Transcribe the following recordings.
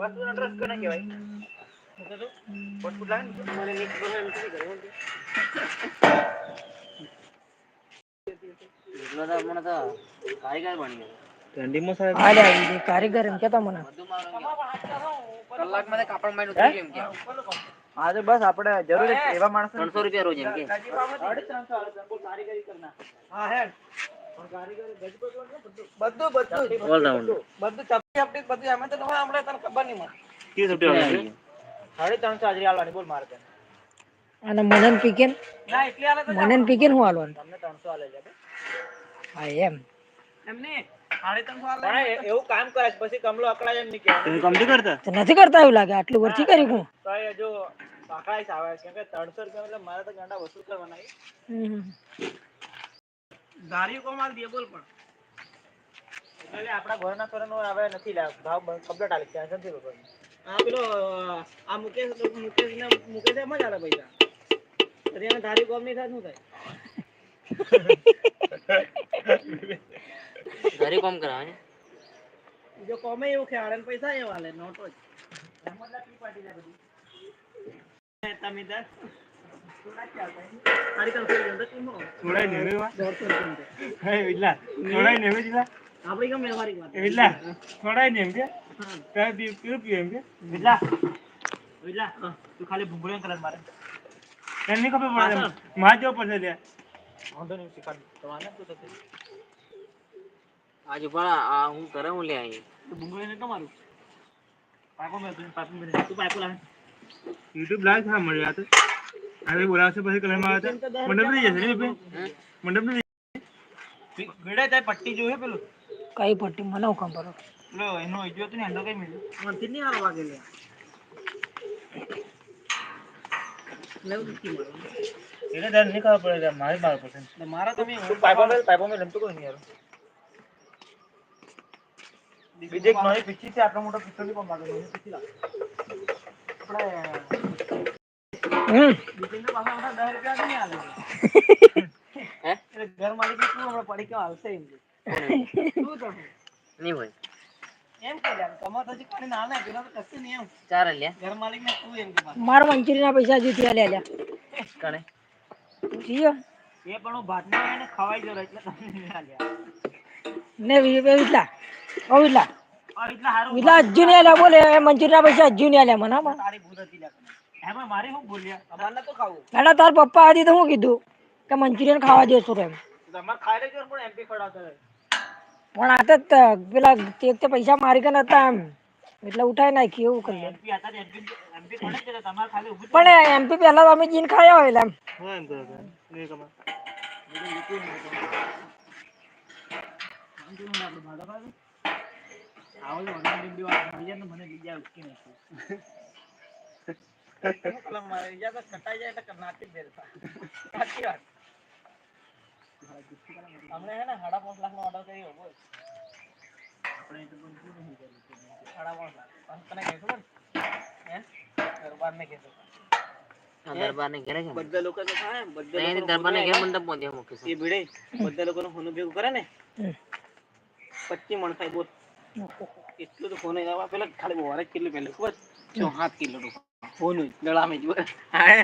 વસ્તુ નટરસ કોને કહેવાય? મૂકે લાગે ને મને નીચ બને એમ શું એટલો તો મને તો કારીગર બની ગયો. ઠંડીમાં સાહેબ હાલે આવી કારીગર એમ કેતા મને. કલાક મારું કાપડમાં ઉતરી એમ કે. હા? તો બસ આપણે જરૂર એવા માણસ ત્રણસો રૂપિયા રોજ એમ કે. કારીગરી કરના. હા હે પણ કારીગરી ગજબો જો ને બધું. બધું બધું. બધું ચપટી બધું અમે તો તમે હમણાં તને ખબર નહીં મળે. રૂપિયા સાડી ત્રણસો હાજરી આલવાની બોલ મારે તને. અને મનન પીકેન ના એટલે આલે તો મનન પીકેન હું આલવાનું તમને ત્રણસો આલે છે હા એમ. એમને સાડી ત્રણસો આલે એવું કામ કરે પછી કમલો અકળાય એમ નહીં કરતા? તો નથી કરતા એવું લાગે? આટલું વર્ષથી કરી હું? તો એ જો અકળાય આવે કેમ કે ત્રણસો રૂપિયા એટલે મારે તો ગાંડા વસૂલ કરવાના. હમ. કોમ આલી દે બોલ પણ. એટલે આપણા ઘરના તોરણ હવે નથી ભાવ કમ્પ્લીટ આલી ટેન્શન નથી લેવાનું. આ પેલો આ મુકેશ મુકેશ ને મુકેશ એમ જ આલે પૈસા. તો ધારી કોમ નહીં થાય શું થાય? ઘરે કોમ કરાવે જો કોમે એવું ખેવાડે ને પૈસા એવા આલે. નોટો જ. એમ જ લા પી પાટી જાય તમે તાર થોડા નેવે વિલા નેવે આપણી કેમ વ્યવહારિક વાત એ વિલા થોડાય નેમ કે. તારે પીવું પીવું એમ કે? તું ખાલી ભૂંગળીઓ કરે મારે. તને નહીં ખબર પડે? પાછળ. માં પડશે ત્યાં વાંધો નહીં શીખાડ તમારે શું થશે? આજે પણ આ હું કરે હું લે આવી તું ભૂંગળીને તમારું પાકો મેં તું પાકો મેં તું પાકો લાવે. યુટ્યુબ લાઈવ થા મળે આ તો. હવે બોલાવશે પછી કલરમાં આવે મંડપની જશે મંડપ લઈ ભીડે થાય પટ્ટી જોયું પેલું? કઈ પટ્ટી મને હું ખબર પેલો એનો ઈજો હતું ને એનો કઈ મળ્યું? મનથી નહીં હારો વાગે લે લેવું નથી મળ્યું? એટલે તારે નહીં ખબર પડે મારે બાર પસંદ તો મારા તમે પાઇપો મેલ પાઇપો મેલ એમ તો કોઈ નહીં યાર બીજી એક નવી પીછી છે આટલો મોટો પિસ્તોલની પણ લાગે નવી પીછી લાગે. આપણે હમ. બીજી તો પાછા પાછા દસ રૂપિયા નહીં હાલે હે? એટલે ઘર માલિક શું હમણાં પડી કેવા હાલશે એમ કે. શું તમે નહીં હોય. ને. મારા. મંચુરિયન ના પૈસા કણે? જીઓ એ પણ હું ને ખવાઈ જરો એટલે તમને ને ઓ લે બોલે મંચુરિયન ના પૈસા હજુ નહીં લે મને હા, તારી ભૂલ હતી લ્યા કને. મારે અમારે ખાવું? તાર પપ્પા હતી તો હું કીધું કે મંચુરિયન ખાવા દેશો એમ. તમારે ખાઈ લેજો પણ એમપી ખવડાવતા. પણ આ તો પેલા તે તે પૈસા મારી કે હતા એમ. એટલે ઉઠાઈ નાખી એવું કરી પણ એમપી પહેલા તો અમે જીન ખાયા હોય એટલે એમ કટાઈ જાય એટલે જ દેતા. સાચી વાત. હમણાં હે ને સાડા પાંચ લાખનો ઓર્ડર કર્યો, બોલ. આપણે તો શું નહીં કર્યું? સાડા પાંચ લાખ. તને કહે હે? દરબાર ને ઘરે બધા લોકો તો થાય બધા દરબાર ને ઘેર મંડપ પહોંચ્યા મૂકે એ ભીડે બધા લોકોનું હોનું ભેગું કરે ને. પચીસ મણ થાય બોલ. એટલું તો ફોન પેલા ખાલી વરે કેટલું પેલું ખબર? છ હાથ કિલો નું ફોન દડામે જ હા?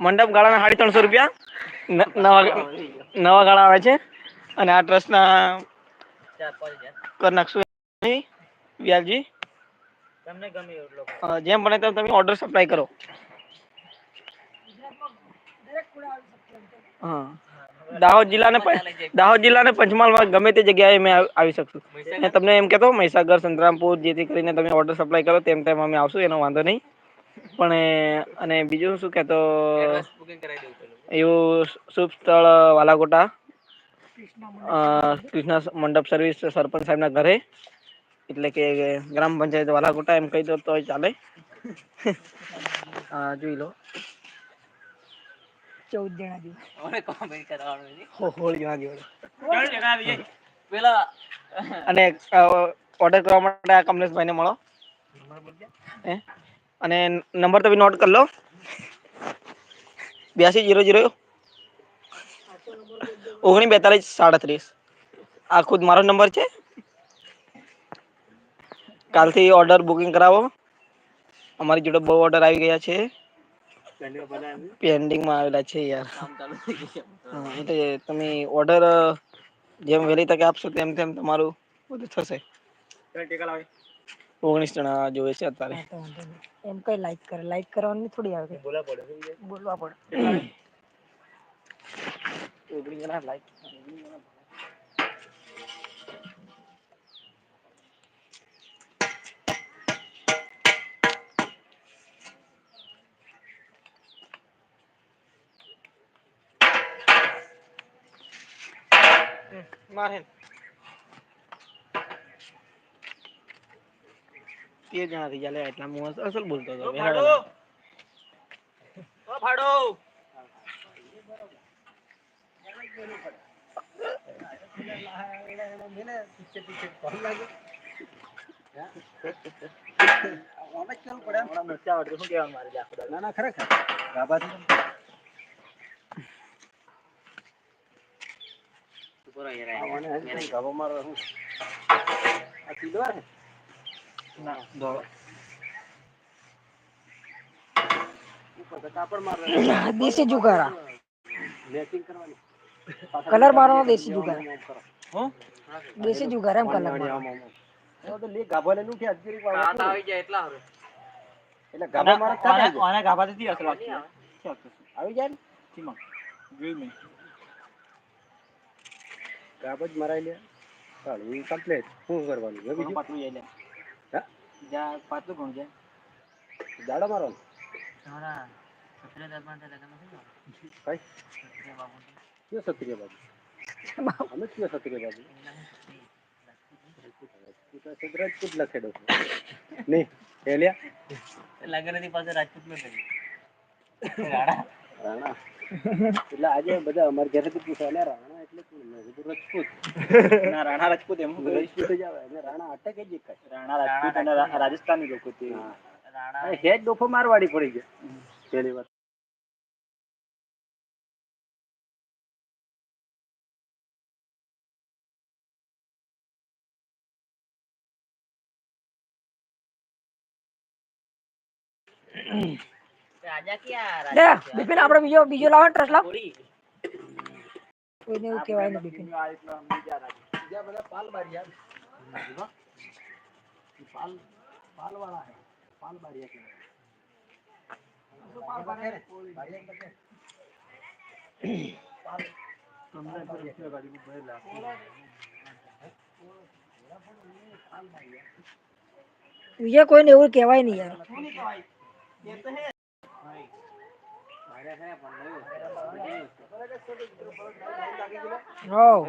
મંડપ ગાળાના સાડી ત્રણસો રૂપિયા. નવા ગાળા આવે છે. અને આ ટ્રસ્ટના કરી નાખશું વ્યાલજી? જેમ બને તેમ તમે ઓર્ડર સપ્લાય કરો. હા. દાહોદ જિલ્લાને દાહોદ જિલ્લાને પંચમહાલમાં ગમે તે જગ્યાએ મેં આવી શકશું અને તમને એમ કહેતો મહીસાગર સંતરામપુર જેથી કરીને તમે ઓર્ડર સપ્લાય કરો તેમ તેમ અમે આવશું એનો વાંધો નહીં. પણ અને બીજું શું કહેતો? એવું શુભ સ્થળ વાલાકોટા. અ, કૃષ્ણ મંડપ સર્વિસ સરપંચ સાહેબના ઘરે. એટલે કે ગ્રામ પંચાયત વાલાકોટા એમ કહી દો તો ચાલે. હા જોઈ લો. ચૌદ જણા જેવું. હવે કોમેડી કરવાનું છે. હો હોળ જણા જેવું ચાલ જણા આવી પેલા અને ઓર્ડર કરવા માટે આ કમલેશભાઈને મળો. હે? અને નંબર તમે નોટ કરી લો. બ્યાસી જીરો જીરો. ઓગણીસ બેતાલીસ સાડત્રીસ. આ ખુદ મારો નંબર છે. કાલથી ઓર્ડર બુકિંગ કરાવો. અમારી જોડે બહુ ઓર્ડર આવી ગયા છે. પેન્ડિંગમાં આવેલા છે યાર. એટલે તમે ઓર્ડર જેમ વહેલી તકે આપશો તેમ તેમ તમારું બધું થશે. ઓગણીસ જણા જોવે છે અત્યારે. એમ કઈ લાઈક કરે. લાઈક કરવાની થોડી આવે. બોલવા પડે બોલવા પડે. ઓગણીસ જણા like. મારે તે જણા થઈ ગયા એટલા હું અસલ- બોલતો હતો ઓ વહેલા ના ના ઓ કહેવાનું મારે? ઉપર આવી. દેશી જુગારા કલર મારવાનો દેશી જુગારા હો? દેશી જુગાર એમ કલર મારવાનો હાથ આવી જાય એટલા હારું. આના- આના- આના ગાભાથી અસર લાગતી હોય. આવી જાય ને? જોઈ મેં. ઘણું પાતળું જાય લે. જા પાતળું ઘણું જાય. ના, ના. સત્તરે દરબાર છે, લગ્ન નથી કરવાનું. સત્તરે બાબુ. લગ્નની પાસે રાજપૂત નો કર્યું. રાણા. એટલે આજે બધા અમારા ઘરેથી પૂછે "અલ્યા રાણા એટલે કોણ?" મેં કીધું રજપૂત ના, રાણા રાજપૂત એમ શું કહ્યું? રજપૂત જ આવે અને રાણા અટકે જ એક જ. રાણા રાજપૂત અને રા- રાજસ્થાની લોકો તે રાણા અરે હેડ ડોફો મારવાડી પડી ગઈ પહેલી વાર રાજા ક્યાં લે બિપિન આપણે બીજો બીજો લાવો ને ટ્રસલા થોડી. કોઈને એવું કહેવાય નહીં બિપિન આ રીતના બીજા રાજા. બીજા બધા પાલ બારિયા પાલ પાલ વાળા હે પાલ બારિયા કહેવાય. પાલ બારિયા ને? બારિયા એટલે કે? પાલ પંદર રૂપિયા ગાડી ભરેલા. બીજા કોઈને એવું કહેવાય નહીં યાર શું નહીં કહેવાય? એ તો હે. હો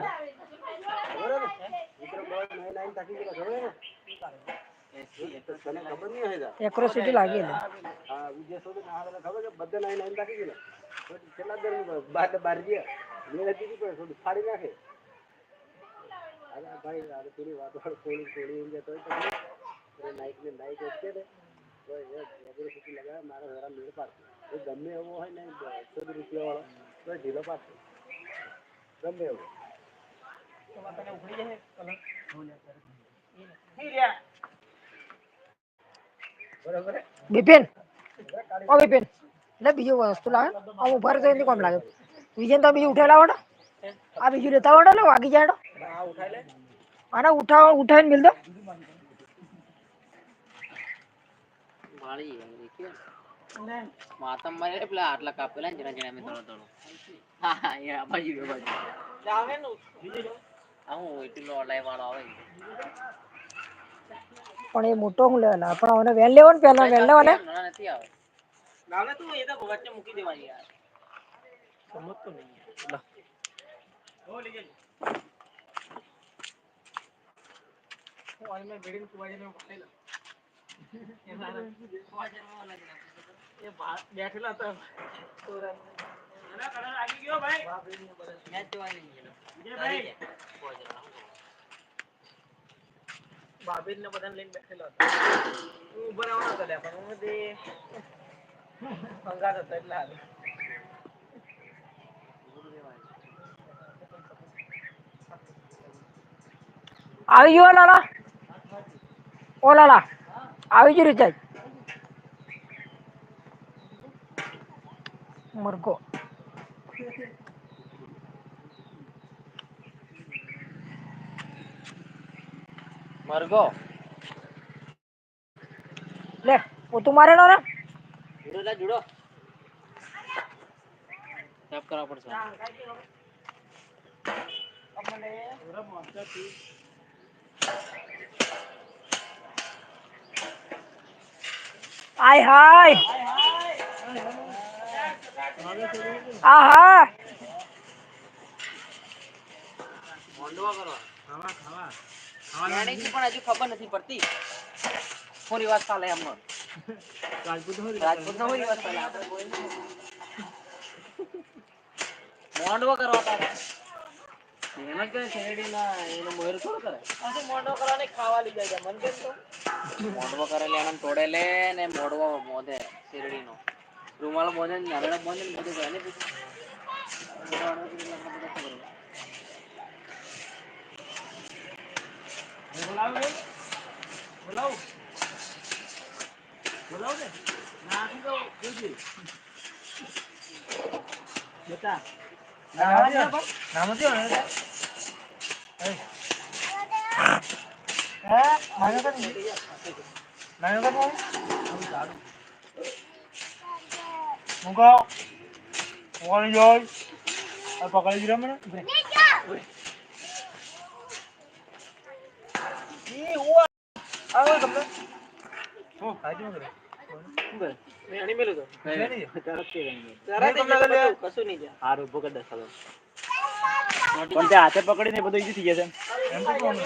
તને ખબર નહીં હે જા? એક્રોસિટી લાગી એટલે હા, વિજય સોઢી ને આ બધા ખબર છે? બધા નાઈ નાઈને થાકી ગયેલા. સોઢી છેલ્લા દરમિયાન બાર ને બાર ગયા. મેં નથી કીધું, સોઢી ફાડી નાખે. અરે આ ભાઈ, આ તો પેલી વાતો વાળો કોળી કોળી એમ કહેતો હોય તો નહીં. એ નાઈક ને નાઈક જ છે ને. તો એ એગ્રોસિટી લગાવે, મારો હેરાન મેળ પાડશે. એ ગમે એવો હોય ને બસો રૂપિયા વાળો તો એ ઢીલો પાડશે ગમે એવો તને ઉખડી જશે કલર? નહીં રહ્યા. બરાબર બિપિન ઓ બિપિન લે બીજું વસ્તુ લાવે આમ ઊભા રહેતો એની કોમ લાગે વિજયન તો બીજું ઉઠેલા વાળો આ બીજું લેતા વાળો ને વાગી જાય તો. આ ઉઠાઈ લે. આને ઉઠાવ ઉઠાવીને મિલ દો માતમ મારે પેલા આટલા કાપેલા ને જરા જરા મેં થોડો થોડો હા હા એ આ બાજુ એ બાજુ. આવે ને હું એટલું લોડાઈ વાળો આવે પણ એ મોટો હું લેવાના પણ હવે વેલ લેવો ને પેલા વેલ નાના નથી આવે. લાવે તું એ તો વચ્ચે મૂકી દેવાની યાર. સમજતો નહીં લા. ઓ લઈ જજો. હું આઈ બેડીને કુવાજીને ઉઠાઈ એ સારા એ બા- બેઠેલા હતા એના કલર લાગી ગયો ભાઈ મેચ જોવા નહીં ગયેલો. વિજયભાઈ ભાભીજ ને બધાને લઈને બેઠેલો હતો હું ઊભો રહેવાનો હતો લ્યા, પણ હું તે અંગાત હતો એટલે હાલ આવી ગયો લાલા ઓ લાલા આવી જ રીતે મરઘો મરઘો લે પોતું મારેલો ને જુડો લા જુડો. સાફ કરવા પડશે. આય હાય. આહા મોંડવા કરવા ખાવા ખાવા જાણીથી પણ હજુ ખબર નથી પડતી. શું વાત ચાલે એમનો? રાજપૂત હોય રાજપૂત નો રિવાજ ચાલે? આપણે કોઈ મોંડવો કરવા તારે એના કરે શેરડીના એનો મોર થોડો કરે. મોઢો કરવાની ખાવા લઈ જાય મન કેમ તો મોંડવો કરે લે એને તોડે લે ને મોડવો મોધે શેરડી નો રૂમાલ મોધે નારળ મોધે હે? નાનો કર ને? નાનો કર. મૂકો. મૂકવાની જોઈ. આ પકડી દીધા મને ઈ ઉવા. આવો તમને. હો, ખાજો કરે. મેં અણી મેલું તો. કશું નહીં હાર હારું ઊભો કરી દસ પણ તે હાથે પકડીને બધું ઈજી થઈ જશે એમ તો કોણ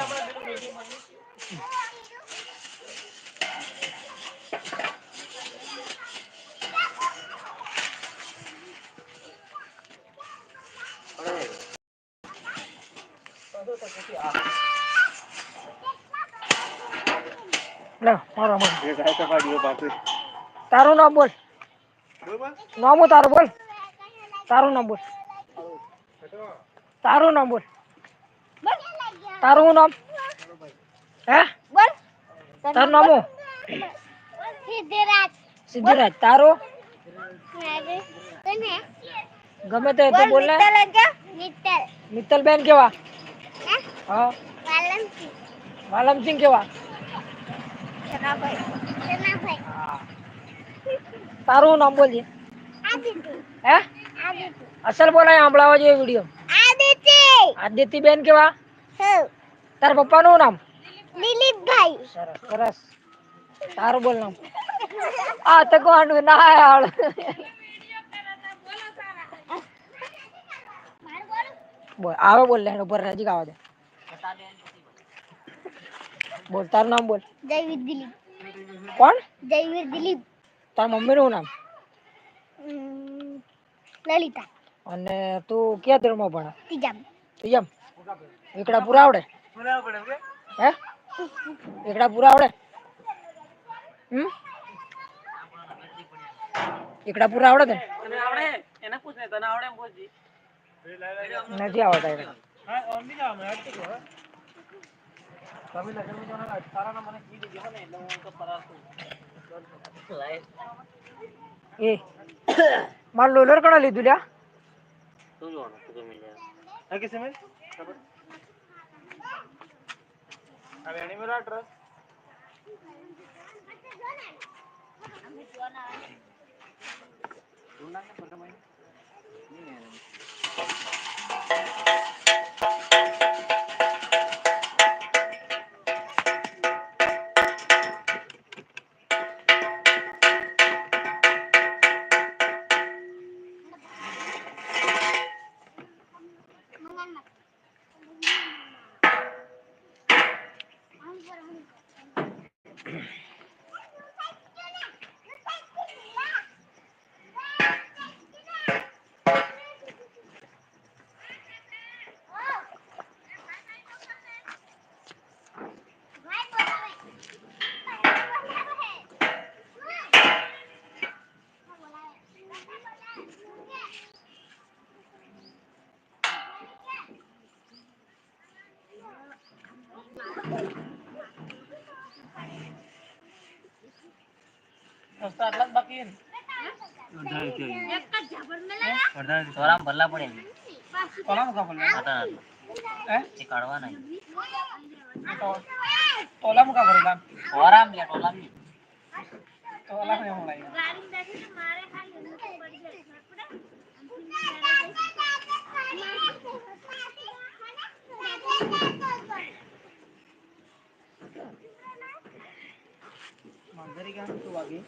લે મારો પાછું તારું નામ બોલ. નામ તારું બોલ. તારું નામ બોલ. તારું નામ બોલ. તારું નામ? હે? બોલ. તારું નામ? સિદ્ધરાજ. સિદ્ધિરાજ. તારું? ગમે તે તું બોલ ને મિત્તલ મિત્તલ મિત્તલ. બેન કેવા? હે? હા. વાલમસિંહ. વાલમસિંહ કેવા? ચનાભાઈ ચનાભાઈ તારું નામ બોલજે આદિત્ય હે આદિત્ય અસલ બોલાય સાંભળાવા જોઈએ વીડિયો આદિત્ય આદિત્ય બેન કેવા હું તારા પપ્પાનું નામ દિલીપભાઈ સરસ સરસ તારું બોલ નામ આ તો કોણ ના હાલ બોલ આવે બોલ લે ઉપર નજીક આવા દે બોલ તારું નામ બોલ. જયવીર દિલીપ. કોણ? જયવીર દિલીપ. તારા મમ્મીનું નામ? લલિતા. અને તું ક્યાં ધોરણમાં ભણે? ત્રીજામ તું એકડા પૂરા આવડે? હે? એકડા પૂરા આવડે? હમ? એકડા પૂરા આવડે તને? તને આવડે? એને પૂછ ને તને આવડે એમ પૂછજી નથી આવડતા એકડા હા ઓમ બી જાવ મેં હટ તો તમે લગન જવાના તારા મને કી દીધી હો ને એટલે હું તો પરાર છું એ મારું લોલર કોણે લીધું લ્યા શું જોવાનું શું ગમી લે હા કે સમય હવે એની મેરા ટ્રસ રસ્તા આટલા જ બાકી છે ને? ભરલા પડે કામ બોલે? હે? એ કાઢવાના તો- તોલામાં કામ બોલે? આમ. સોરામ લે ની. લાગે. માંજરી ગામ શું વાગે?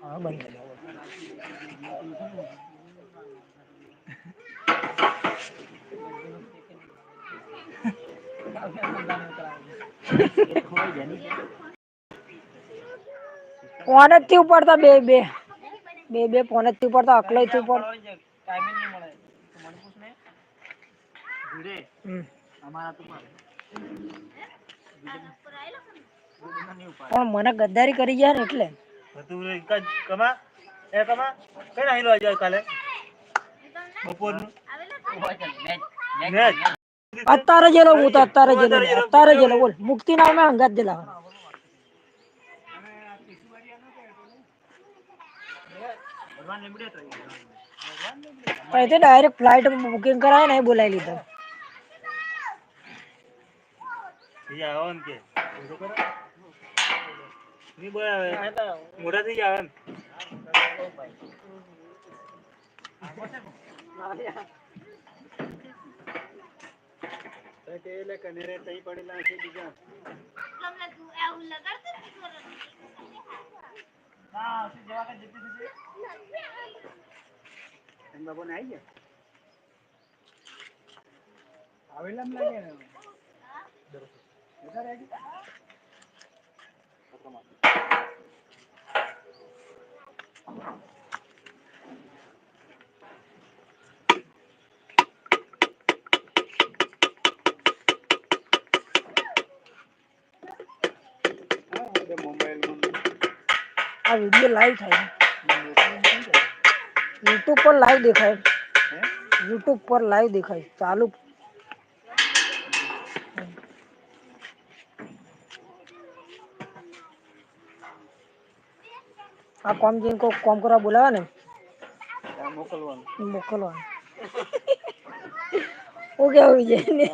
હા, બંધ થઈ ગયો. ફોન જ થી ઉપડતા બે બે બે બે ફોન જ થી ઉપડતા અકલાઈ થી ઉપર ટાઈમિંગ નહીં મળે તો મને પૂછ ને ભીડે હમ. અમારા તું પાડે. ભીડેના નહીં ઉપાડે. પણ મને ગદ્દારી કરી ગયા ને એટલે. હતું રે, કાં કમા? એ કમા? કઈ નાહી લો આજે કાલે? બપોરનું? મેચ. મેચ અત્યારે જેલો હું તો અત્યારે જેલો અત્યારે જેલો બોલ. મુક્તિ ના મેં હંગાત જેલા ભગવાન લીમડે તો અહીંથી ડાયરેક્ટ ફ્લાઇટ બુકિંગ કરાય ને એ બોલાવી લીધા. એ આવો ને કે એ તો કરો. નહીં બોલાવે મોટા થઈ જાય એમ તો કે એટલે કનેરે તઈ પડેલા છે બીજા ના, શું જવા કે જીતી થશે? એમ બાબુ ને આવી ગયા આવેલા એમ લાગે ને વધારે આવી ગયા? હા, બધે મોબાઈલમાં આ વીડિયો લાઈવ થાય યુટ્યુબ પર લાઈવ દેખાય યુટ્યુબ પર લાઈવ દેખાય ચાલુ આ કોમ જઈને કોક કોમ કરવા બોલાવે ને? ત્યાં મોકલવાનું. મોકલવાનું. હું કેવું વિજય ને?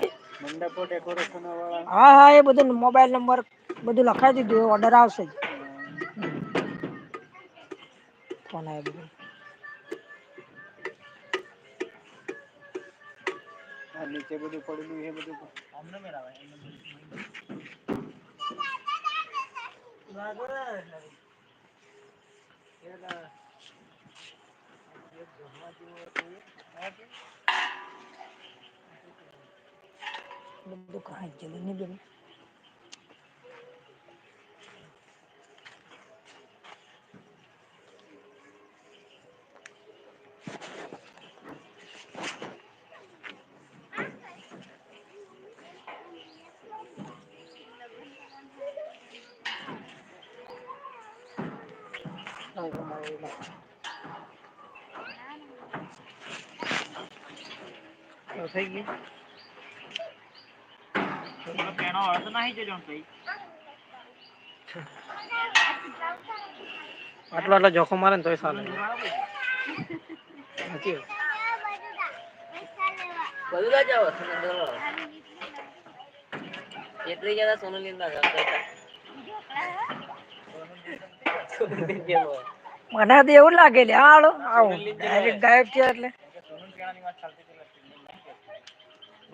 મંડપો ડેકોરેશન વાળા હા હા એ બધું મોબાઈલ નંબર બધું લખાઈ દીધું ઓર્ડર આવશે. જ ફોન આવ્યો બધું? આ નીચે બધું પડેલું એ બધું અમને મેળાવે, એમને બધું. કાંઈ જ નહીં બેન તો થઈ ગઈ. તો પેલો પેણો આવે તો નાહી જજો ને ભાઈ. આટલો આટલો જોખમ મારે ને તોય ચાલે નથી બધું ના જાવ એટલી જતા સોનુ લીંદા કરતા સોનુ લીંદા જેવો હોય. મને તો એવું લાગે લે હાલો આવું direct ગાયબ થયા એટલે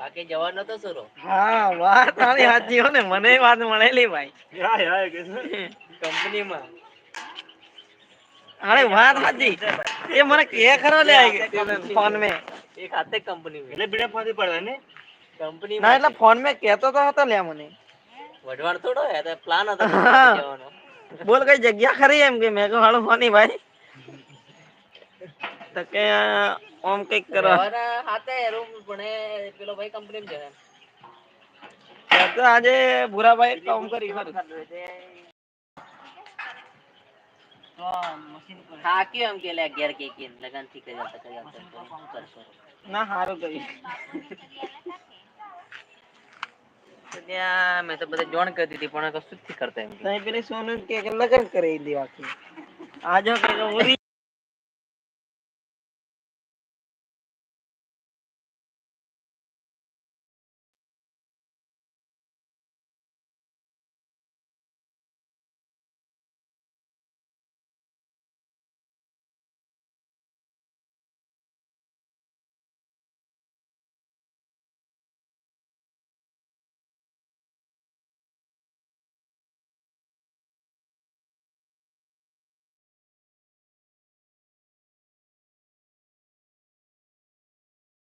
બાકી જવા નતો સુરો હા વાત તારી સાચી હો ને મને વાત મળેલી ભાઈ. યા યા કે છે કંપનીમાં. અરે વાત સાચી. એ મને કે ખરો લે ફોન મેં. એક હાથે કંપની એટલે બીડા પાછી પડે ને? કંપની ના એટલે ફોન મે કેતો તો હતો લે મને. વઢવાણ થોડો હે તો પ્લાન હતો જવાનો. બોલ કઈ જગ્યા ખરી એમ કે મેં કહું હાલો ફોની ભાઈ? તો કે ઓમ કંઈક કરો. હાથે રૂમ એ પેલો ભાઈ કંપની છે તો આજે ભૂરાભાઈ કામ કરી ખરું થાક્યો એમ કે લે ઘેર કે કે લગનથી કરી આપતા કરી આપતા તો શું કરશો ના સારું કર્યું. ત્યાં મેં તો બધે જોણ કરી દીધી પણ કશું જ કરતા એમ પેલી સોનું કે લગન કરી આજો કે ઉરી